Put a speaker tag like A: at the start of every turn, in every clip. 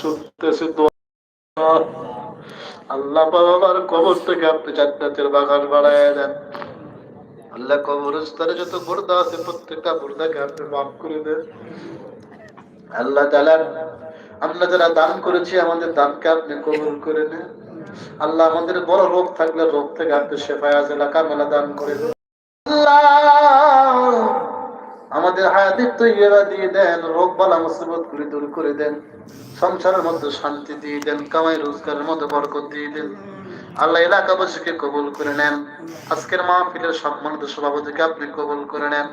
A: শুনতেছে আল্লাহ বাবার কবর থেকে আপনি জান্নাতের বাগান দেন। আল্লাহ কবরস্থানে যত আছে, প্রত্যেকটা আপনি মাফ করে দেন। আল্লাহ আমরা যারা দান করেছি, আমাদের দানকে আপনি কবুল করে নেন। আল্লাহ আমাদের বড় রোগ থাকলে রোগ থেকে আপনি শেফায় আজলা কামেলা দান করে দেন। আল্লাহ! আমাদের হায়াতের তৈরিরা দিয়ে দেন রোগ বালা মুসিবত গুলি দূর করে দেন সংসারের মধ্যে শান্তি দিয়ে দেন কামাই রোজগারের মধ্যে বরকত দিয়ে দেন। আল্লাহ এলাকাবাসীকে কবুল করে নেন। আজকের মাহফিলের সম্মানিত সভাপতিকে আপনি কবুল করে নেন।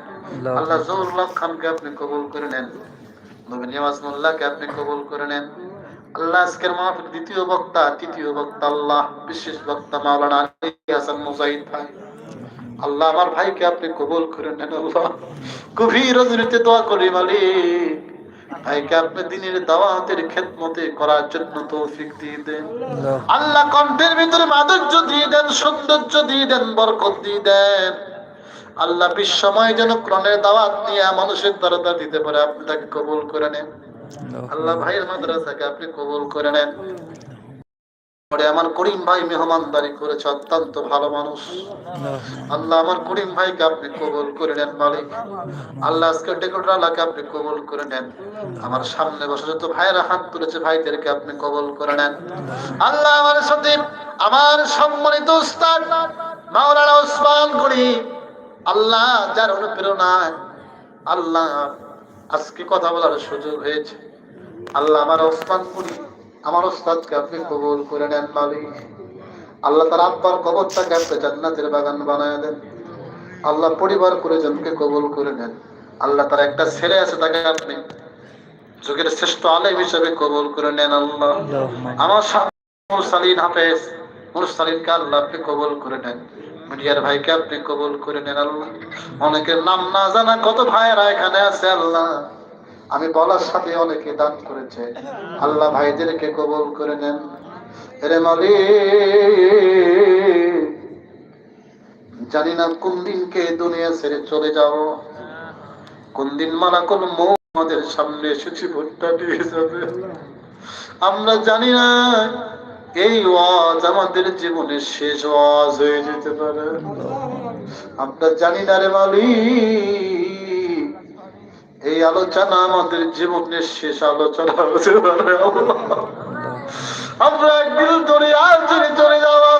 A: আল্লাহ জহুরুল্লাহ খানকে আপনি কবুল করে নেন। নবী নিয়াজ মোল্লাকে আপনি কবুল করে নেন। আল্লাহ আজকের মাহফিল দ্বিতীয় বক্তা তৃতীয় বক্তা আল্লাহ বিশেষ বক্তা মাওলানা আলী হাসান মুজাহিদ ভাই। আল্লাহ আমার ভাইকে আপনি কবুল করে নেন আল্লাহ। গভীর রজনীতে দোয়া করি মালিক। ভাইকে আপনি দিনের দাওয়াতের খেদমতে করার জন্য তৌফিক দিয়ে দেন। আল্লাহ। কণ্ঠের ভিতরে মাধুর্য দিয়ে দেন সৌন্দর্য দিয়ে দেন বরকত দিয়ে দেন। আল্লাহ বিশ্বময় যেন ক্রণের দাওয়াত নিয়ে মানুষের দরদা দিতে পারে আপনি তাকে কবুল করে নেন। আল্লাহ ভাইয়ের মাদ্রাসাকে আপনি কবুল করে নেন। পরে আমার করিম ভাই মেহমানদারি করেছে, অত্যন্ত ভালো মানুষ। আল্লাহ আমার করিম ভাইকে আপনি কবুল করে নেন, মালিক। আল্লাহ আজকে ডেকোটালাকে আপনি কবুল করে নেন। আমার সামনে বসে যত ভাইয়েরা হাত তুলেছে, ভাইদেরকে আপনি কবুল করে নেন। আল্লাহ আমার সাথে, আমার সম্মানিত উস্তাদ মাওলানা ওসমান গনি, আল্লাহ যার অনুপ্রেরণায় আল্লাহ আজকে কথা বলার সুযোগ হয়েছে। আল্লাহ আমার ওসমান গনি আমার ওস্তাদকে আপনি কবুল করে নেন মালিক আল্লাহ তার আব্বার কবরটাকে আপনি জান্নাতের বাগান বানায় দেন। আল্লাহ পরিবার পরিজনকে কবুল করে নেন। আল্লাহ তার একটা ছেলে আছে তাকে আপনি যুগের শ্রেষ্ঠ আলেম হিসেবে কবুল করে নেন আল্লাহ। আমার মুরসালিন হাফেজ মুরসালিনকে আল্লাহ আপনি কবুল করে নেন। মিডিয়ার ভাইকে আপনি কবুল করে নেন আল্লাহ। অনেকের নাম না জানা কত ভাইয়েরা এখানে আছে আল্লাহ। আমি বলার সাথে অনেকে দান করেছে। আল্লাহ ভাইদেরকে কবুল করে নেন। রে মালিক, জানি না কোন দিনকে দুনিয়া ছেড়ে চলে যাব কোন দিন মালাকুল মৌ আমাদের সামনে এসেছি ভুট্টা দিয়ে যাবে। আমরা জানি না এই ওয়াজ আমাদের জীবনের শেষ ওয়াজ হয়ে যেতে পারে। আমরা জানি না রে মালিক এই আলোচনা আমাদের জীবনের শেষ আলোচনা হতে পারে আমরা একদিন ধরে আর যদি চলে যাওয়া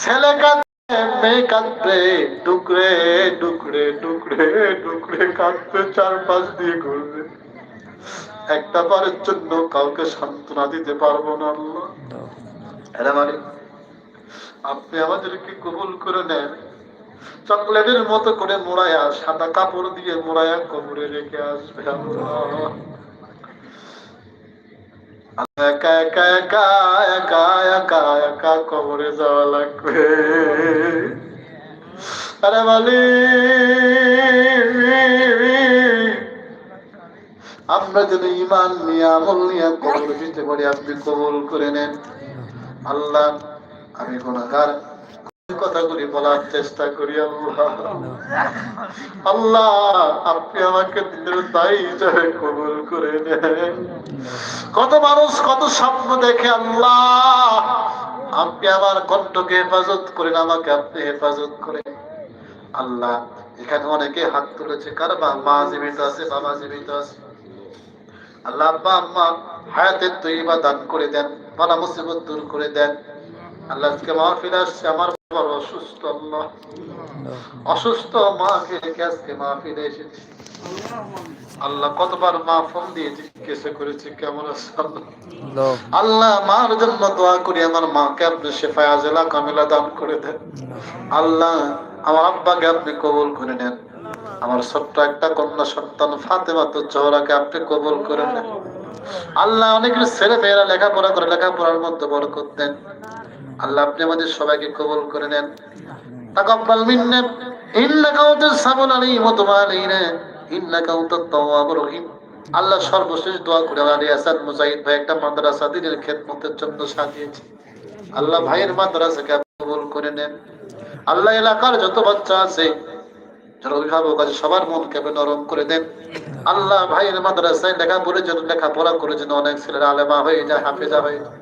A: ছেলে কাঁদবে মেয়ে কাঁদবে টুকরে টুকরে টুকরে টুকরে কাঁদবে চার পাঁচ দিয়ে ঘুরবে। একটা বারের জন্য কাউকে সান্ত্বনা দিতে পারব না আল্লাহ। মানে আপনি আমাদেরকে কবুল করে নেন। চকলেটের মতো করে মোড়ায়া সাদা কাপড় দিয়ে মোড়ায়া কবরে রেখে আসবে একা একা একা একা একা একা কবরে যাওয়া লাগবে। আরে বলি, আমরা যেন ইমান নিয়ে, আমল নিয়ে কবর দিতে পারি আপনি কবল করে নেন। আল্লাহ, আমি গুণাগার কথাগুলি বলার চেষ্টা করি আল্লাহ। আল্লাহ আপনি আমাকে তাই হিসাবে কবুল করে নেন। কত মানুষ, কত স্বপ্ন দেখে আল্লাহ, আপনি আমার কণ্ঠকে হেফাজত করেন, আমাকে আপনি হেফাজত করেন। আল্লাহ, এখানে অনেকে হাত তুলেছে। কার বা মা জীবিত আছে, বাবা জীবিত আছে? আল্লাহ, আব্বা, আম্মা হায়াতের তৈবা দান করে দেন বালা মুসিবত দূর করে দেন। আল্লাহ, আজকে মাহফিল আসছে, আমার অসুস্থ আল্লাহ। অসুস্থ মাকে রেখে আজকে মাহফিলে এসেছি আল্লাহ কতবার মা ফোন দিয়ে জিজ্ঞেস করেছে কেমন আছে আল্লাহ? মার জন্য দোয়া করি আমার মাকে আপনি শেফায় আজেলা কামিলা দান করে দেন। আল্লাহ আমার আব্বাকে আপনি কবুল করে নেন। আমার ছোট্ট একটা কন্যা সন্তান ফাতেমা তো চৌরাকে আপনি কবুল করে নেন। আল্লাহ অনেক ছেলে মেয়েরা লেখাপড়া করে লেখাপড়ার মধ্যে বড় করতেন আল্লাহ আপনি আমাদের সবাইকে কবুল করে নেন। তাকাব্বাল আলিম রহিম। আল্লাহ সর্বশেষ দোয়া করে আলী মুজাহিদ ভাই একটা মাদ্রাসা দিনের খেদমতের জন্য সাজিয়েছে। আল্লাহ ভাইয়ের মাদ্রাসাকে কবুল করে নেন। আল্লাহ এলাকার যত বাচ্চা আছে, যারা অভিভাবক আছে, সবার মন কেবে নরম করে দেন। আল্লাহ ভাইয়ের মাদ্রাসায় লেখা পড়েছেন লেখাপড়া করে করেছেন অনেক ছেলেরা আলেমা হয়ে যায়, হাফেজা হয়ে যায়।